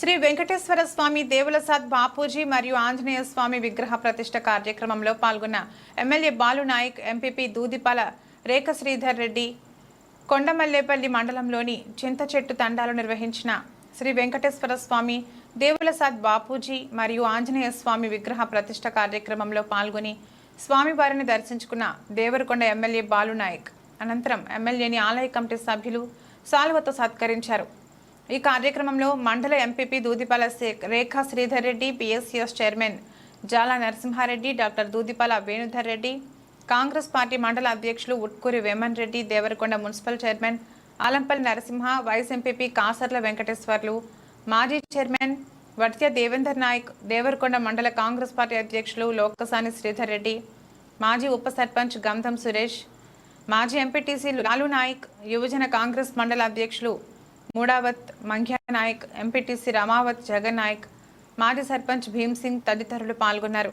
శ్రీ వెంకటేశ్వర స్వామి దేవులసాద్ బాపూజీ మరియు ఆంజనేయ స్వామి విగ్రహ ప్రతిష్ట కార్యక్రమంలో పాల్గొన్న ఎమ్మెల్యే బాలు నాయక్ ఎంపీపీ దూదిపాల రేఖ శ్రీధర్ రెడ్డి కొండమల్లేపల్లి మండలంలోని చింత చెట్టు తండాలు నిర్వహించిన శ్రీ వెంకటేశ్వర స్వామి దేవులసాద్ బాపూజీ మరియు ఆంజనేయ స్వామి విగ్రహ ప్రతిష్ట కార్యక్రమంలో పాల్గొని స్వామివారిని దర్శించుకున్న దేవరకొండ ఎమ్మెల్యే బాలు నాయక్. అనంతరం ఎమ్మెల్యేని ఆలయ కమిటీ సభ్యులు సాల్వతో సత్కరించారు. ఈ కార్యక్రమంలో మండల MPP Dudipala Rekha Sridhar Reddy PSCS chairman Jala Narasimhareddy doctor Dudipala Venudhar Reddy Congress party మండల అధ్యక్షులు Utkuri Veman Reddy Devarakonda municipal chairman Alampally Narasimha vice MPP Kasarla Venkateswarlu మాజీ చైర్మన్ వర్త్య దేవేందర్ నాయక్ దేవరకొండ మండల కాంగ్రెస్ పార్టీ అధ్యక్షులు లోకసాని శ్రీధర్ రెడ్డి మాజీ ఉప సర్పంచ్ గంధం సురేష్ మాజీ ఎంపీటీసీ లాలు నాయక్ యువజన కాంగ్రెస్ మండల అధ్యక్షులు మూడావత్ మంఘ్యా నాయక్ ఎంపీటీసీ రమావత్ జగన్ నాయక్ మాజీ సర్పంచ్ భీమ్ సింగ్ తదితరులు పాల్గొన్నారు.